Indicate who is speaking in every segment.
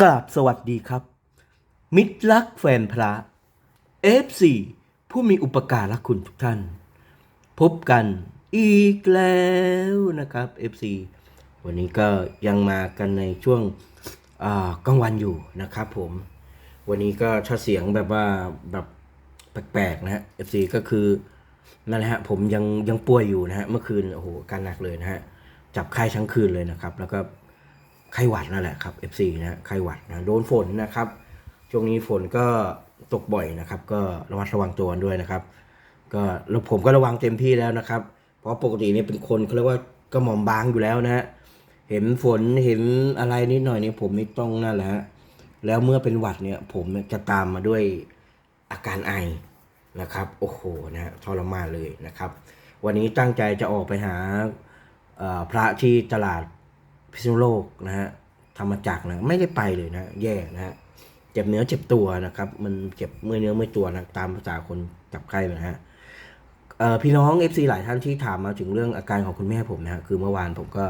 Speaker 1: กราบสวัสดีครับ มิตรรักแฟนพระ F4 ผู้มีอุปการะคุณทุกท่าน พบกันอีกแล้วนะครับ F4 วันนี้ก็ยังมากันในช่วงกลางวันอยู่นะครับผม วันนี้ก็ถ้าเสียงแบบว่าแบบแปลกๆนะฮะ F4 ก็คือนั่นแหละฮะผมยังยังป่วยอยู่นะฮะเมื่อคืนโอ้โหการหนักเลยนะฮะจับไข้ทั้งคืนเลยนะครับ แล้วก็ ไข้หวัดนั่นแหละครับ FC นะไข้หวัดนะโดนฝนนะครับช่วงนี้ฝนก็ตกบ่อยนะครับ ก็ระมัดระวังตัวด้วยนะครับ ก็แล้วผมก็ระวังเต็มที่แล้วนะครับ เพราะปกติเนี่ยเป็นคนเขาเรียกว่ากระหมอมบางอยู่แล้วนะฮะเห็นฝนเห็นอะไรนิดหน่อยเนี่ยผมไม่ต้องนั่นแหละฮะแล้วเมื่อเป็นหวัดเนี่ย ผมจะตามมาด้วยอาการไอนะครับ โอ้โหนะทรมานเลยนะครับ วันนี้ตั้งใจจะออกไปหาพระที่ตลาด พิษณุโลกนะฮะธรรมจักรนะไม่ได้ไปเลยนะแย่นะฮะเจ็บเนื้อเจ็บตัวนะครับ มันเจ็บเมื่อเนื้อเมื่อตัวนะตามภาษาคนจับไข้นะฮะเอ่อพี่น้อง FC หลายท่านที่ถามมาถึงเรื่องอาการของคุณแม่ผมนะฮะคือเมื่อวานผมก็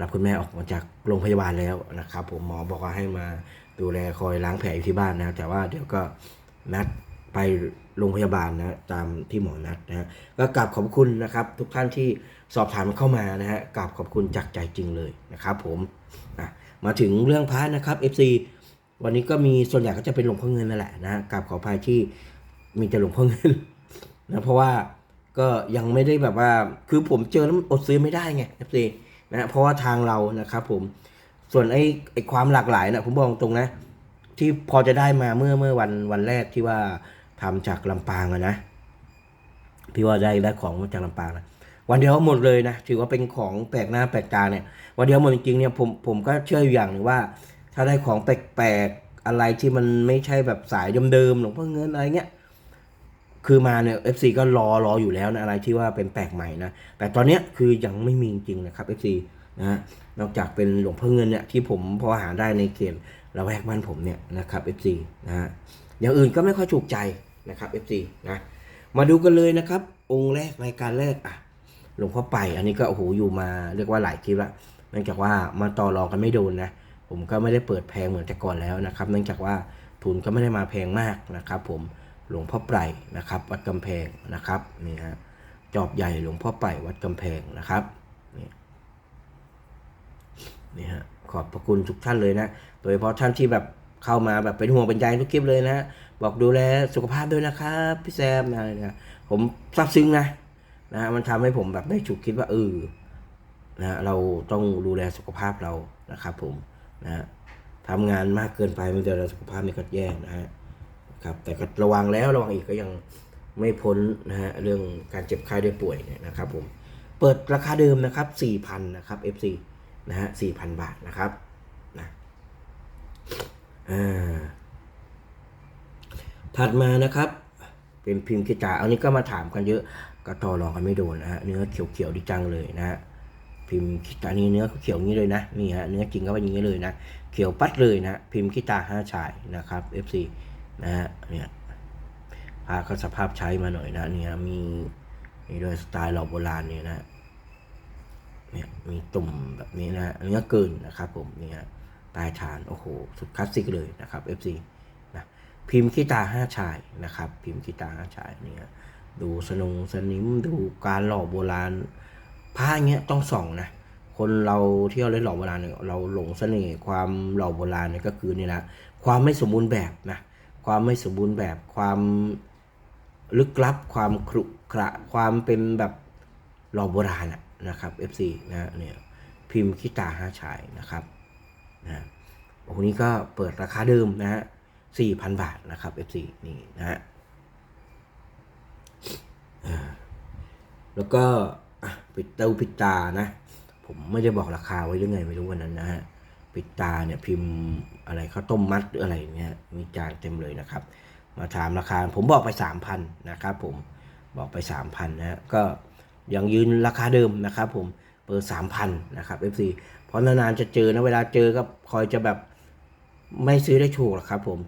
Speaker 1: รับคุณแม่ออกมาจากโรงพยาบาลแล้วนะครับผมหมอบอกว่าให้มาดูแลคอยล้างแผลอยู่ที่บ้านนะแต่ว่าเดี๋ยวก็นัดไปโรงพยาบาลนะตามที่หมอนัดนะฮะก็กราบขอบคุณนะครับ ทุกท่านที่ สอบถามเข้ามานะฮะกราบขอบคุณจากใจจริงเลยนะครับผมมาถึงเรื่องพระนะครับ FC วันนี้ก็มีส่วนใหญ่ก็จะเป็นหลวงพ่อเงินนั่นแหละนะฮะกราบขออภัยที่มีแต่หลวงพ่อเงินนะเพราะว่าก็ยังไม่ได้แบบว่าคือผมเจอแล้วอดซื้อไม่ได้ไง FC นะฮะเพราะว่าทางเรานะครับผมส่วนไอ้ไอ้ความหลากหลายนะผมบอกตรงนะ ที่พอจะได้มาเมื่อเมื่อวันวันแรกที่ว่าทำจากลำปางอะนะพี่ว่าได้ได้ของมาจากลำปางนะ วันเดียวหมดเลยนะถือว่าเป็นของแปลกหน้าแปลกตาเนี่ยวันเดียวหมดจริงๆเนี่ยผมผมก็เชื่ออยู่อย่างหนึ่งว่า ถ้าได้ของแปลกๆอะไรที่มันไม่ใช่แบบสายเดิมๆหลวงพ่อเงินอะไรเงี้ยคือมาเนี่ย FC ก็รอรออยู่แล้วนะอะไรที่ว่าเป็นแปลกใหม่นะแต่ตอนเนี้ยคือยังไม่มีจริงนะครับ FC นะฮะนอกจากเป็นหลวงพ่อเงินเนี่ยที่ผมพอหาได้ในเขตละแวกบ้านผมเนี่ยนะครับ FC นะฮะอย่างอื่นก็ไม่ค่อยถูกใจนะครับ FC นะมาดูกันเลยนะครับ องค์แรกรายการแรกอะ ลวงพ่อไป อันนี้ก็โอ้โหอยู่มาเรียกว่าหลายคลิปละเนื่องจากว่ามาต่อรองกันไม่โดนนะ ผมก็ไม่ได้เปิดแพงเหมือนแต่ก่อนแล้วนะครับ เนื่องจากว่าทุนก็ไม่ได้มาแพงมากนะครับ ผมหลวงพ่อไพรนะครับ วัดกำแพงนะครับนี่ฮะจอบใหญ่หลวงพ่อไพรวัดกำแพงนะครับนี่นี่ฮะขอบพระคุณทุกท่านเลยนะ โดยเฉพาะท่านที่แบบเข้ามาแบบเป็นห่วงเป็นใยทุกคลิปเลยนะ บอกดูแลสุขภาพด้วยนะครับ พี่แซมอะไรนะผมซาบซึ้งนะ นะมันทำให้ผมแบบได้ฉุกคิดว่าเออนะเราต้องดูแลสุขภาพเรานะครับผมนะทำงานมากเกินไปมันจะสุขภาพไม่ก็แย่นะฮะครับแต่ก็ระวังแล้วระวังอีกก็ยังไม่พ้นนะฮะเรื่องการเจ็บไข้ได้ป่วยเนี่ยนะครับผมเปิดราคาเดิมนะครับ4,000นะครับ FC นะฮะ4,000 บาทนะครับนะถัดมานะครับ เป็นพิมพ์กิจาอันนี้ก็มาถามกันเยอะ ก็ต่อรองกันไม่โดนนะฮะเนื้อเขียวๆดีจังเลยนะฮะพิมพ์คิตานี่เนื้อเขียวงนี้เลยนะนี่ฮะเนื้อจริงก็เป็นอย่างนี้เลยนะเขียวปัดเลยนะพิมพ์คิตาห้าชายนะครับ FC นะฮะเนี่ยพาเขาสภาพใช้มาหน่อยนะเนี่ยมีมีด้วยสไตล์เราโบราณเนี่ยนะเนี่ยมีตุ่มแบบนี้นะเนื้อเกินนะครับผมนี่ฮะปลายฐานโอ้โหสุดคลาสสิกเลยนะครับ FC นะพิมพ์คิตาห้าชายนะครับ พิมพ์คิตาห้าชายเนี่ย ดูสนงสนิมดูการหล่อโบราณผ้าอย่างเงี้ยต้องส่องนะคนเราเที่เราเล่นหล่อโบราณเนี่ยเราหลงเสน่ห์ความหล่อโบราณเนี่ยก็คือนี่แหละความไม่สมบูรณ์แบบนะความไม่สมบูรณ์แบบความลึกลับความครุขระความเป็นแบบหล่อโบราณะนะครับ FC นะเนี่ยพิมพ์คิตาห้าชายนะครับนะโอ้โหนี้ก็เปิดราคาเดิมนะฮะสี่พันบาทนะครับ FC นี่นะฮะ แล้วก็ปิดเต้าปิดตานะ ผมไม่ได้บอกราคาไว้ยังไงไม่รู้วันนั้นนะฮะปิดตาเนี่ยพิมพ์อะไรข้าวต้มมัดหรืออะไรเนี่ยมีจานเต็มเลยนะครับ มาถามราคาผมบอกไปสามพันนะครับผมบอกไปสามพันนะฮะก็ยังยืนราคาเดิมนะครับผมเปิดสามพันนะครับ FC เพราะนานๆจะเจอนะเวลาเจอก็คอยจะแบบไม่ซื้อได้ถูกหรอกครับผม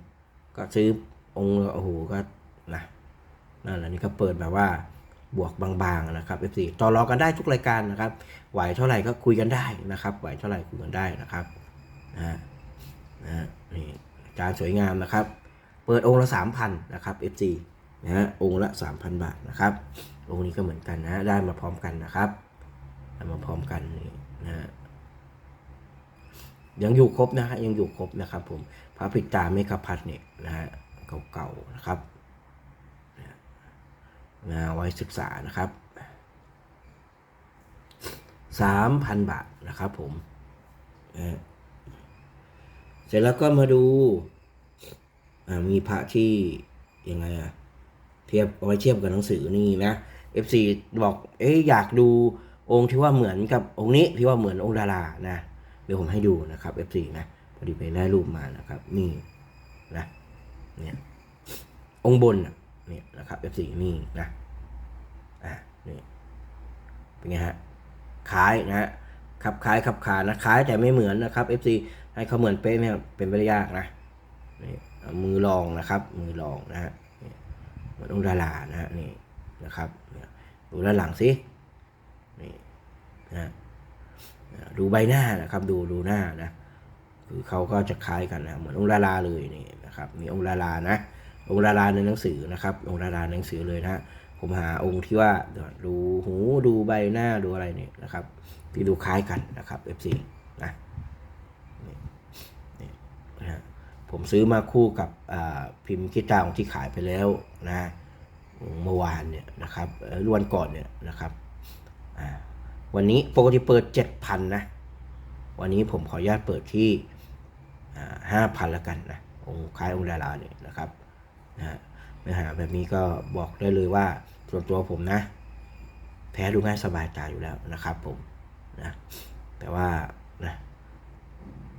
Speaker 1: ก็ซื้อองค์โอ้โหก็ นั่นแหละนี่ก็เปิดแบบว่าบวกบางๆนะครับ F4 ต่อรองกันได้ทุกรายการนะครับ ไหวเท่าไหร่ก็คุยกันได้นะครับ ไหวเท่าไหร่คุยกันได้นะครับนะฮะนะฮะนี่จานสวยงามนะครับ เปิดองค์ละสามพันนะครับ FC นะฮะองค์ละสามพันบาทนะครับ องค์นี้ก็เหมือนกันนะได้มาพร้อมกันนะครับได้มาพร้อมกันนี่นะฮะยังอยู่ครบนะฮะยังอยู่ครบนะครับผมพระปิดตาเมฆพัฒน์เนี่ยนะฮะเก่าๆนะครับ นะไว้ศึกษานะครับสามพันบาทนะครับผมนะเสร็จแล้วก็มาดูมีพระที่ยังไงอะเทียบเอาไว้เทียบกับหนังสือนี่นะ FC บอกเอ๊ะอยากดูองค์ที่ว่าเหมือนกับองค์นี้ที่ว่าเหมือนองค์ดารานะเดี๋ยวผมให้ดูนะครับ FC นะพอดีไปได้รูปมานะครับ นี่นะเนี่ยองค์บนน่ะ เนี่ยนะครับ FC นี่นะอะนี่เป็นไงฮะคล้ายนะฮะขับคล้ายขับขานะคล้ายแต่ไม่เหมือนนะครับ FC ให้เขาเหมือนเป๊ะเนี่ยเป็นไปได้ยากนะนี่มือรองนะครับ มือรองนะฮะเหมือนองดารานะฮะนี่นะครับดูด้านหลังสินี่นะฮะดูใบหน้านะครับ ดูดูหน้านะคือเขาก็จะคล้ายกันนะเหมือนองค์ดาราเลยนี่นะครับ มีองค์ดารานะ องค์ดาราในหนังสือนะครับ องค์ดาราในหนังสือเลยนะผมหาองค์ที่ว่าดูหูดูใบหน้าดูอะไรเนี่ยนะครับ ที่ดูคล้ายกันนะครับ F4 นะนี่นี่นะฮะผมซื้อมาคู่กับพิมพ์คิดตาของที่ขายไปแล้วนะเมื่อวานเนี่ยนะครับเอ่อวันก่อนเนี่ยนะครับวันนี้ปกติเปิด 7,000 นะ วันนี้ผมขออนุญาตเปิดที่ห้าพันละกันนะองค์คล้ายองค์ดาราเนี่ยนะครับ นะเนื้อหาแบบนี้ก็บอกได้เลยว่าส่วนตัวผมนะ แพ้ดูง่ายสบายตาอยู่แล้วนะครับผมนะแต่ว่านะ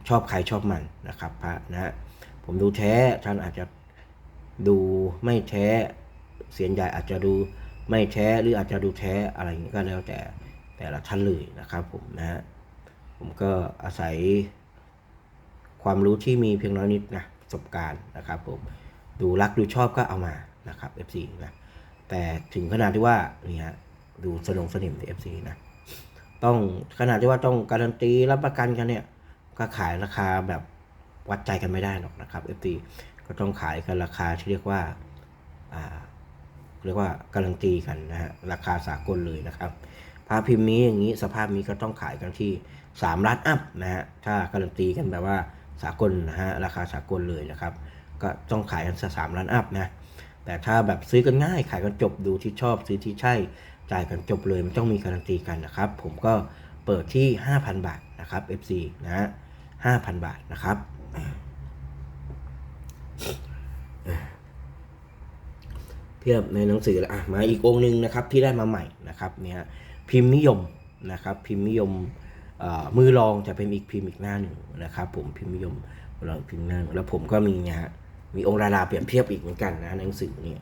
Speaker 1: ชอบใครชอบมันนะครับพระนะฮะผมดูแท้ท่านอาจจะดูไม่แท้เสียนใหญ่อาจจะดูไม่แท้หรืออาจจะดูแท้อะไรอย่างนี้ก็แล้วแต่แต่ละท่านเลยนะครับผมนะฮะผมก็อาศัยความรู้ที่มีเพียงน้อยนิดนะประสบการณ์นะครับผม ดูรักดูชอบก็เอามานะครับ FC นะแต่ถึงขนาดที่ว่านี่ฮะดูสนงสนิมใน FC นะต้องขนาดที่ว่าต้องการันตีรับประกันกันเนี่ยก็ขายราคาแบบวัดใจกันไม่ได้หรอกนะครับ FT ก็ต้องขายกันราคาที่เรียกว่าอ่าเรียกว่าการันตีกันนะฮะราคาสากลเลยนะครับพาพิมพ์นี้อย่างนี้สภาพนี้ก็ต้องขายกันที่ 3 ล้านอัพนะฮะถ้าการันตีกันแบบว่าสากลนะฮะราคาสากลเลยนะครับ ก็ต้องขายกันสามล้านอัพนะแต่ถ้าแบบซื้อกันง่ายขายกันจบดูที่ชอบซื้อที่ใช่จ่ายกันจบเลยมันต้องมีการันตีกันนะครับ ผมก็เปิดที่ 5,000 บาทนะครับ FC นะฮะ5,000 บาทนะครับเทียบในหนังสือแล้วอะมาอีกองหนึ่งนะครับที่ได้มาใหม่นะครับเนี่ยพิมพ์นิยมนะครับพิมพ์นิยมมือรองจะเป็นอีกพิมพ์อีกหน้าหนึ่งนะครับ ผมพิมพ์นิยมรองพิมพ์หน้าหนึ่งแล้วผมก็มีนะฮะ มีองค์ดาราเปรียบเทียบอีกเหมือนกันนะหนังสือเนี่ย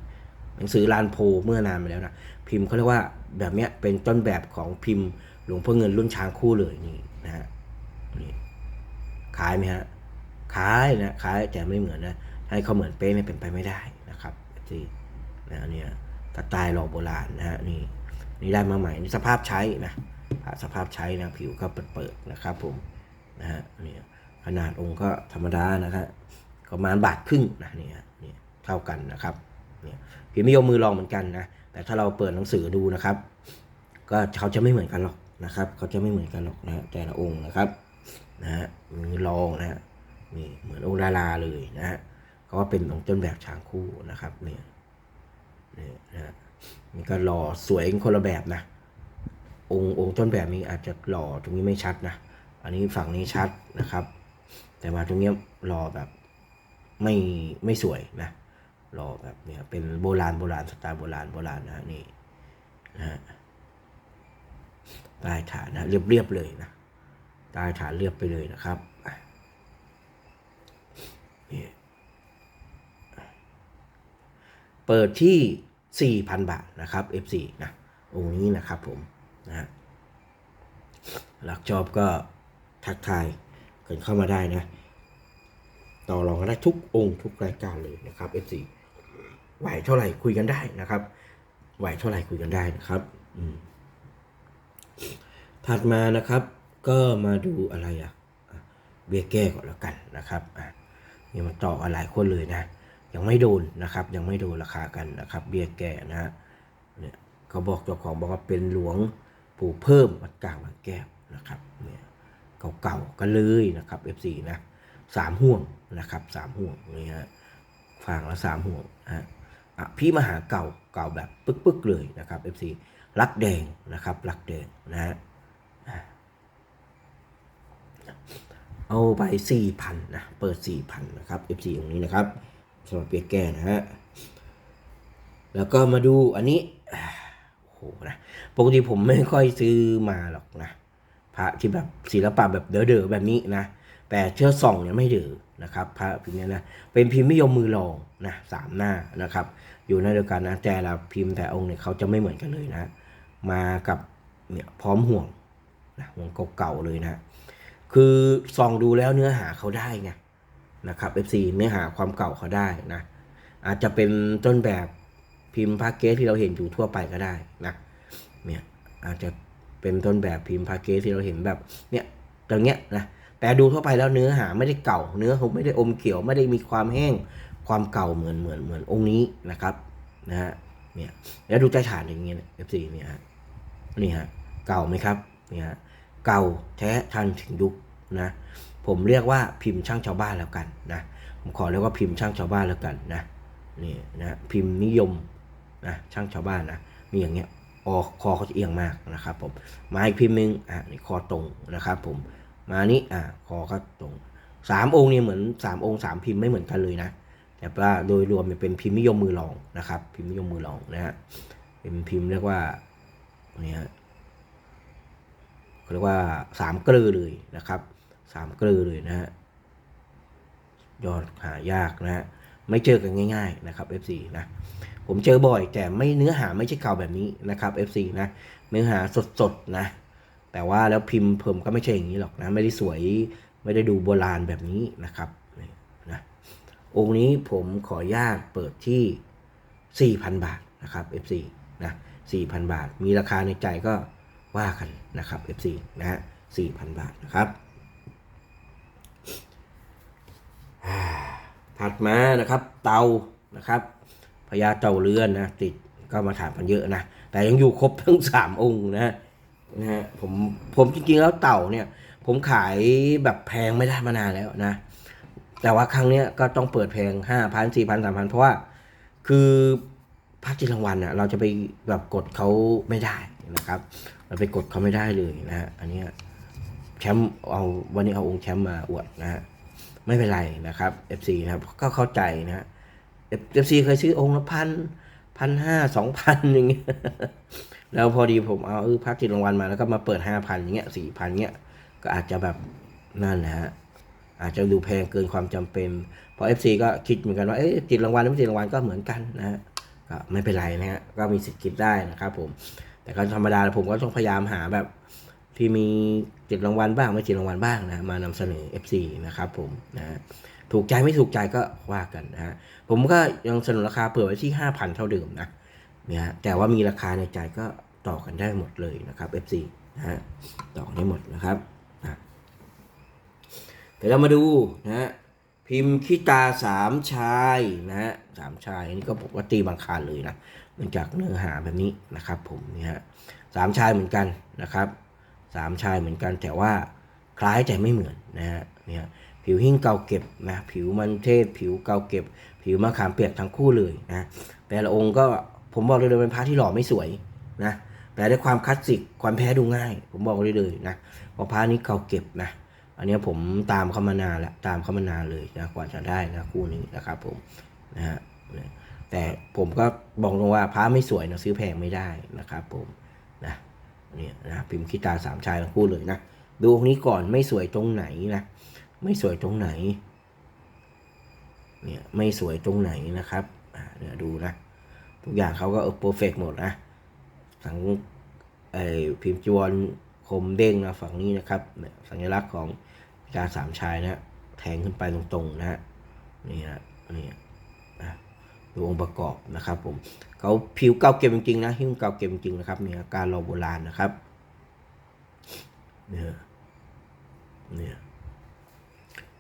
Speaker 1: หนังสือลานโพเมื่อนานมาแล้วนะพิมพ์เขาเรียกว่าแบบเนี้ยเป็นต้นแบบของพิมพ์หลวงพ่อเงินรุ่นช้างคู่เลยนี่นะฮะนี่คล้ายไหมฮะคล้ายนะคล้ายแต่ไม่เหมือนนะให้เขาเหมือนเป๊ะไม่เป็นไปไม่ได้นะครับที่นะเนี่ยสไตล์หล่อโบราณนะฮะนี่นี่ได้มาใหม่นี่สภาพใช้นะสภาพใช้นะผิวก็เปิดๆนะครับผมนะฮะนี่ขนาดองค์ก็ธรรมดานะครับ ประมาณบาทครึ่งนะเนี่ยเนี่เท่ากันนะครับเนี่ยพิมพ์นิยมมือรองเหมือนกันนะแต่ถ้าเราเปิดหนังสือดูนะครับ ก็เขาจะไม่เหมือนกันหรอกนะครับ เขาจะไม่เหมือนกันหรอกนะแต่ละองค์นะครับนะฮะมือรองนะฮะนี่เหมือนองค์ดาราเลยนะฮะก็เป็นองค์ต้นแบบช้างคู่นะครับเนี่ยนี่นะฮะนี่ก็หล่อสวยคนละแบบนะ องค์องค์ต้นแบบนี้อาจจะหล่อตรงนี้ไม่ชัดนะ อันนี้ฝั่งนี้ชัดนะครับ แต่มาตรงนี้หล่อแบบ ไม่ไม่สวยนะหล่อแบบเนี้ยเป็นโบราณโบราณสไตล์โบราณโบราณนะนี่นะฮะใต้ฐานนะเรียบเรียบๆเลยนะใต้ฐานเรียบไปเลยนะครับนี่เปิดที่ 4,000 บาทนะครับ F4 นะองค์นี้นะครับผมนะหลักชอบก็ทักทายกันเข้ามาได้นะ ต่อรองกันได้ทุกองค์ทุกรายการเลยนะครับ F4 ไหวเท่าไหร่คุยกันได้นะครับ ไหวเท่าไหร่คุยกันได้นะครับอืมถัดมานะครับ ก็มาดูอะไรอะอะบี้ยแก้ก่อนแล้วกันนะครับอะนี่มันต่อกันหลายคนเลยนะ ยังไม่โดนนะครับ ยังไม่โดนราคากันนะครับ เบี้ยแก้นะฮะเนี่ยเขาบอกเจ้าของบอกว่าเป็นหลวงปู่เพิ่มวัดกลางบางแก้วนะครับเนี่ยเก่าๆกันเลยนะครับ F4 นะ สามห่วงนะครับสามห่วงนี่ฮะฝั่งละสามห่วงฮะพี่มหาเก่าเก่าแบบปึ๊กๆเลยนะครับ F4 รักแดงนะครับรักแดงนะฮะเอาไปสี่พันนะเปิดสี่พันนะครับ F4 ตรงนี้นะครับสำหรับเปียแก้นะฮะแล้วก็มาดูอันนี้โอ้โหนะปกติผมไม่ค่อยซื้อมาหรอกนะพระที่แบบศิลปะแบบเด๋อๆแบบนี้นะ แต่เชื่อส่องเนี่ยไม่เด๋อนะครับพระพิมพ์เนี้ยนะเป็นพิมพ์นิยมมือรองนะสามหน้านะครับ อยู่ในเดียวกันนะแต่ละพิมพ์แต่องค์เนี่ยเขาจะไม่เหมือนกันเลยนะมากับเนี่ยพร้อมห่วงนะห่วงเก่าๆเลยนะคือส่องดูแล้วเนื้อหาเขาได้ไงนะครับ FC เนื้อหาความเก่าเขาได้นะอาจจะเป็นต้นแบบพิมพ์พาเกสที่เราเห็นอยู่ทั่วไปก็ได้นะเนี่ยอาจจะเป็นต้นแบบพิมพ์พาเกสที่เราเห็นแบบเนี่ยตรงเนี้ยนะ แต่ดูทั่วไปแล้วเนื้อหาไม่ได้เก่า เนื้อเขาไม่ได้อมเขียวไม่ได้มีความแห้งความเก่าเหมือนเหมือนเหมือนองค์นี้นะครับนะฮะเนี่ยแล้วดูใต้ฐานอย่างเงี้ย FC เนี่ยฮะนี่ฮะเก่าไหมครับเนี่ยฮะเก่าแท้ทันถึงยุคนะผมเรียกว่าพิมพ์ช่างชาวบ้านแล้วกันนะผมขอเรียกว่าพิมพ์ช่างชาวบ้านแล้วกันนะนี่นะพิมพ์นิยมนะช่างชาวบ้านนะมีอย่างเงี้ยออคอเขาจะเอียงมากนะครับผมมาอีกพิมพ์หนึ่งอะนี่คอตรงนะครับผม มานี้อะคอก็ตรงสามองค์นี่เหมือนสามองค์สามพิมพ์ไม่เหมือนกันเลยนะแต่ว่าโดยรวมเป็นพิมพ์นิยมมือรองนะครับ พิมพ์นิยมมือรองนะฮะเป็นพิมพ์เรียกว่าเนี่ยเรียกว่าสามกลือเลยนะครับสามกลือเลยนะฮะยอดหายากนะฮะไม่เจอกันง่าย ๆนะครับ FC นะผมเจอบ่อยแต่ไม่เนื้อหาไม่ใช่เก่าแบบนี้นะครับ FC นะเนื้อหาสดๆนะ แต่ว่าแล้วพิมพ์เพิ่มก็ไม่ใช่อย่างนี้หรอกนะ ไม่ได้สวยไม่ได้ดูโบราณแบบนี้นะครับนะองค์นี้ผมขออนุญาตเปิดที่ 4,000 บาทนะครับ FC นะ4,000 บาท มีราคาในใจก็ว่ากันนะครับ F4 นะฮะ4,000 บาทนะครับ ถัดมานะครับเตานะครับพญาเต่าเรือนนะติดก็มาถามกันเยอะนะ แต่ยังอยู่ครบทั้ง 3 องค์นะ นะฮะผมผมจริงๆแล้วเต่าเนี่ย ผมขายแบบแพงไม่ได้มานานแล้วนะ แต่ว่าครั้งเนี้ยก็ต้องเปิดแพงห้าพันสี่พันสามพันเพราะว่าคือภาคจิตรางวัลน่ะเราจะไปแบบกดเขาไม่ได้นะครับ เราไปกดเขาไม่ได้เลยนะฮะอันนี้แชมป์เอาวันนี้เอาองค์แชมป์มาอวดนะฮะไม่เป็นไรนะครับ FC นะครับก็เข้าใจนะฮะ FC เคยซื้อองค์ละพันพันห้าสองพันอย่างเงี้ย แล้วพอดีผมเอาเออพักจิตรางวัลมาแล้วก็มาเปิดห้าพันอย่างเงี้ยสี่พันเงี้ยก็อาจจะแบบนั่นนะฮะอาจจะดูแพงเกินความจำเป็นพราะ FC ก็คิดเหมือนกันว่าเอ๊ะติดรางวัลไม่ติดรางวัลก็เหมือนกันนะฮะก็ไม่เป็นไรนะฮะก็มีสิทธิ์คิดได้นะครับผมแต่ก็ธรรมดาผมก็ต้องพยายามหาแบบที่มีติดรางวัลบ้างไม่ติดรางวัลบ้างนะมานำเสนอ FC นะครับผมนะฮะถูกใจไม่ถูกใจก็ว่ากันนะฮะผมก็ยังเสนอราคาเปิดไว้ที่ 5,000 เท่าเดิมนะ นี่ยฮะแต่ว่ามีราคาในใจก็ต่อกันได้หมดเลยนะครับ FC นะฮะต่อกได้หมดนะครับอะเดี๋ยวเรามาดูนะฮะพิมพ์ขี้ตาสามชายนะฮะสามชายอันนี้ก็ปกติบางคารเลยนะเนื่องจากเนื้อหาแบบนี้นะครับ ผมนี่ฮะสามชายเหมือนกันนะครับสามชายเหมือนกันแต่ว่าคล้ายแต่ไม่เหมือนนะฮะเนี่ยผิวหิ้งเกาเก็บนะผิวมันเทศ ผิวเกาเก็บ ผิวมะขามเปียกทั้งคู่เลยนะแต่ละองค์ก็ ผมบอกเลยเลยเป็นพระที่หล่อไม่สวยนะแต่ด้วยความคลาสสิกความแพ้ดูง่าย ผมบอกเลยเลยนะเพราะพระนี้เกาเก็บนะ อันนี้ผมตามเขามานานแล้วตามเขามานานเลยนะกว่าจะได้นะคู่นี้นะครับผมนะฮะแต่ผมก็บอกตรงว่าพระไม่สวยนะซื้อแพงไม่ได้นะครับผมนะเนี่ยนะพิมพ์คิตาสามชายทั้งคู่เลยนะดูองค์นี้ก่อนไม่สวยตรงไหนนะไม่สวยตรงไหนเนี่ยไม่สวยตรงไหนนะครับเนี่ยดูนะ ทุกอย่างเขาก็เออเพอร์เฟกหมดนะสังไอพิมพ์จวนคมเด้งนะฝั่งนี้นะครับ สัญลักษณ์ของการสามชายนะแทงขึ้นไปตรงๆนะฮะนี่นะนี่นะดูองค์ประกอบนะครับผมเขาผิวเก่าเก็บจริงๆนะหิ้วเก่าเก็บจริงๆนะครับเนี่ยการรอโบราณนะครับเนี่ยเนี่ย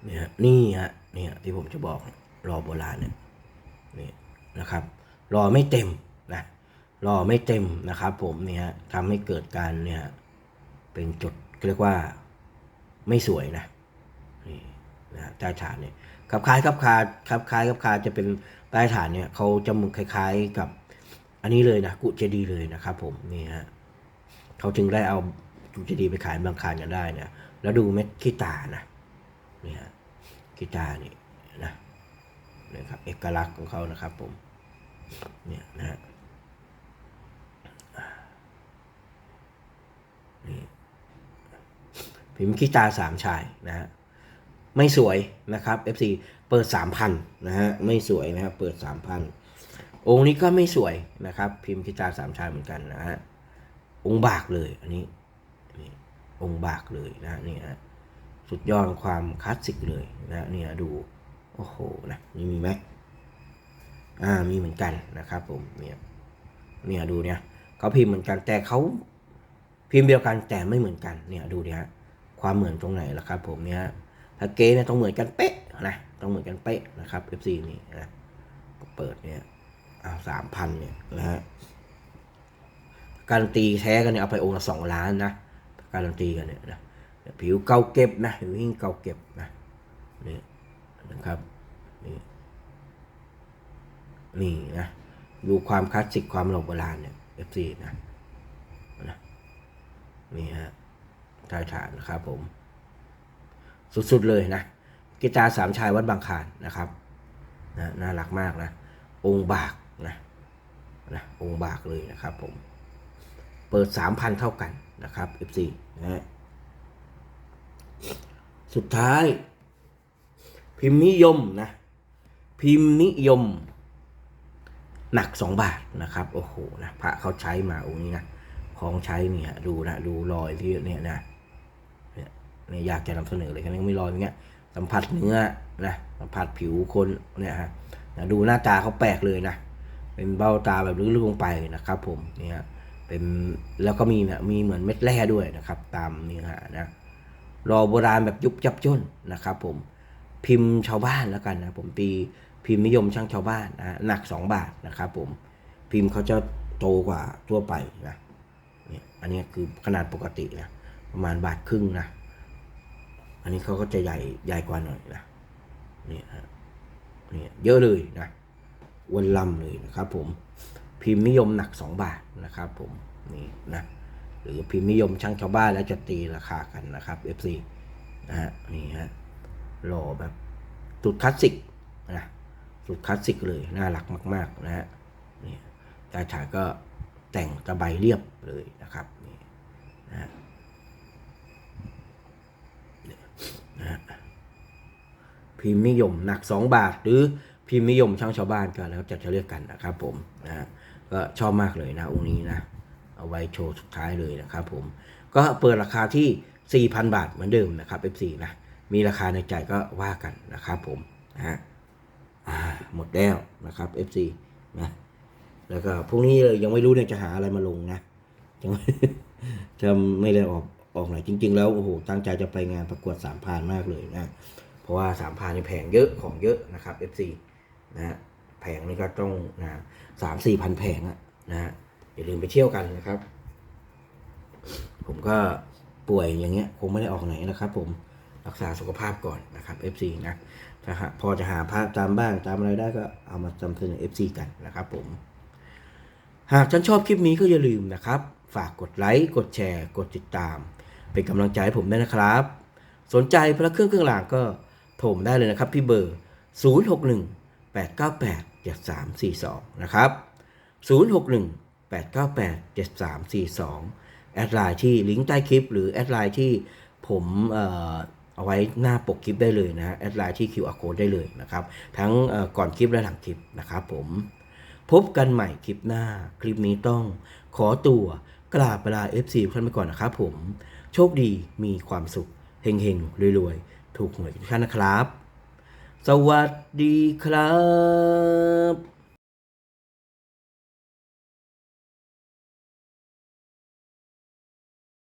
Speaker 1: เนี่ยนี่ฮะเนี่ยที่ผมจะบอกรอโบราณเนี่ยนี่นะครับ รอไม่เต็มนะรอไม่เต็มนะครับผมเนี่ยฮะทำให้เกิดการเนี่ยเป็นจุดเรียกว่าไม่สวยนะนี่นะใต้ฐานเนี่ยขับคล้ายขับคาขับคล้ายขับคาจะเป็นใต้ฐานเนี่ยเขาจะมึงคล้ายๆกับอันนี้เลยนะกุเจดีเลยนะครับผมนี่ฮะเขาจึงได้เอากุเจดีไปขายบางคารกันได้นะแล้วดูเม็ดขี้ตานะนี่ฮะขี้ตานี่นะนี่ครับเอกลักษณ์ของเขานะครับผม เนี่ยนะฮะนี่พิมพ์ขี้ตาสามชายนะฮะ ไม่สวยนะครับ FC เปิดสามพันนะฮะ ไม่สวยนะครับ เปิดสามพันองค์นี้ก็ไม่สวยนะครับ พิมพ์กิตาสามชายเหมือนกันนะฮะ องค์บากเลยอันนี้นี่องค์บากเลยนะฮะนี่ฮะสุดยอดความคลาสสิกเลยนะฮะเนี่ยดู โอ้โหนะนี่มีไหม อ่ามีเหมือนกันนะครับผมเนี่ยเนี่ยดูเนี่ยเขาพิมพ์เหมือนกันแต่เขาพิมพ์เดียวกันแต่ไม่เหมือนกันเนี่ยดูเนี่ยความเหมือนตรงไหนล่ะครับ ผมเนี่ยถ้าเก๊เนี่ยต้องเหมือนกันเป๊ะนะต้องเหมือนกันเป๊ะนะครับ FC นี่นะก็เปิดเนี่ยสามพันเนี่ยนะฮะการันตีแท้กันเนี่ยเอาไปองค์ละสองล้านนะการันตีกันเนี่ยนะผิวเก่าเก็บนะผิวหิ้งเก่าเก็บนะนี่นะครับนี่ นี่นะดูความคลาสสิกความโบราณเนี่ยเอฟซีนะนะนี่ฮะใต้ฐานนะครับผม สุดๆเลยนะกีตาร์สามชายวัดบางขานนะครับนะน่ารักมากนะ องค์บากนะนะองค์บากเลยนะครับผม เปิดสามพันเท่ากันนะครับ F4 นะฮะสุดท้าย พิมพ์นิยมนะ พิมพ์นิยม หนักสองบาทนะครับ โอ้โหนะพระเขาใช้มาองค์นี้นะของใช้เนี่ยดูนะดูรอยที่เนี่ยนะเนี่ยอยากจะนำเสนอเลยกันยังไม่รอยอย่างเงี้ยสัมผัสเนื้อนะสัมผัสผิวคนเนี่ยฮะนะดูหน้าตาเขาแปลกเลยนะเป็นเบ้าตาแบบลึกๆลงไปนะครับ ผมเนี่ยเป็นแล้วก็มีเนี่ยมีเหมือนเม็ดแร่ด้วยนะครับ ตามเนื้อหานะรอโบราณแบบยุบยับย่นนะครับ ผมพิมพ์ชาวบ้านแล้วกันนะผมตี พิมพ์นิยมช่างชาวบ้านนะหนัก 2 บาทนะครับผมพิมพ์เขาจะโตกว่าทั่วไปนะเนี่ยอันนี้คือขนาดปกตินะประมาณบาทครึ่งนะอันนี้เขาก็จะใหญ่ใหญ่กว่าหน่อยนะนี่ฮะนี่เยอะเลยนะวนลำเลยนะครับผมพิมพ์นิยมหนัก 2 บาทนะครับผมนี่นะหรือพิมพ์นิยมช่างชาวบ้านแล้วจะตีราคากันนะครับ FC นะฮะนี่ฮะหล่อแบบสุดคลาสสิก สุดคลาสสิกเลย น่ารักมาก ๆ นะฮะนี่ตาฉายก็แต่งตะไบเรียบเลยนะครับนี่นะฮะนะพิมพ์นิยมหนัก 2 บาท หรือพิมพ์นิยมช่างชาวบ้านก็แล้วจะจะเรียกกันนะครับผมนะฮะก็ชอบมากเลยนะองค์นี้นะ เอาไว้โชว์สุดท้ายเลยนะครับผมก็เปิดราคาที่ 4,000 บาทเหมือนเดิมนะครับ F4 นะมีราคาในใจก็ว่ากันนะครับผมนะฮะ หมดแล้วนะครับ F4 นะแล้วก็พรุ่งนี้เลยยังไม่รู้เนี่ยจะหาอะไรมาลงนะยังไม่จะไม่ได้ออกออกไหนจริง ๆ แล้วโอ้โหตั้งใจจะไปงานประกวดสามพานมากเลยนะเพราะว่าสามพานนี่แผงเยอะของเยอะนะครับ FC นะแผงนี่ก็ต้องนะสามสี่พันแผงอะนะฮะอย่าลืมไปเที่ยวกันนะครับ ผมก็ป่วยอย่างเงี้ยคงไม่ได้ออกไหนนะครับ ผมรักษาสุขภาพก่อนนะครับ FC นะ ถ้าหาพอจะหาภาพตามบ้างตามอะไรได้ก็เอามาจำเสนอ FC กันนะครับผม หากท่านชอบคลิปนี้ก็อย่าลืมนะครับ ฝากกดไลค์กดแชร์ กดติดตาม เป็นกำลังใจให้ผมด้วยนะครับ สนใจพระเครื่องเครื่องรางก็โทรมาได้เลยนะครับที่เบอร์ 061 898 7342 นะครับ 061 898 7342 แอดไลน์ที่ลิงก์ใต้คลิป หรือแอดไลน์ที่ผมเอ่อ เอาไว้หน้าปกคลิปได้เลยนะแอดไลน์ที่ QR code ได้เลยนะครับ ทั้งก่อนคลิปและหลังคลิปนะครับผม พบกันใหม่คลิปหน้า คลิปนี้ต้องขอตัวกราบลา FC ท่านไปก่อนนะครับผม โชคดีมีความสุข เฮงๆ รวยๆ ถูกหวยทุกท่านนะครับ สวัสดีครับ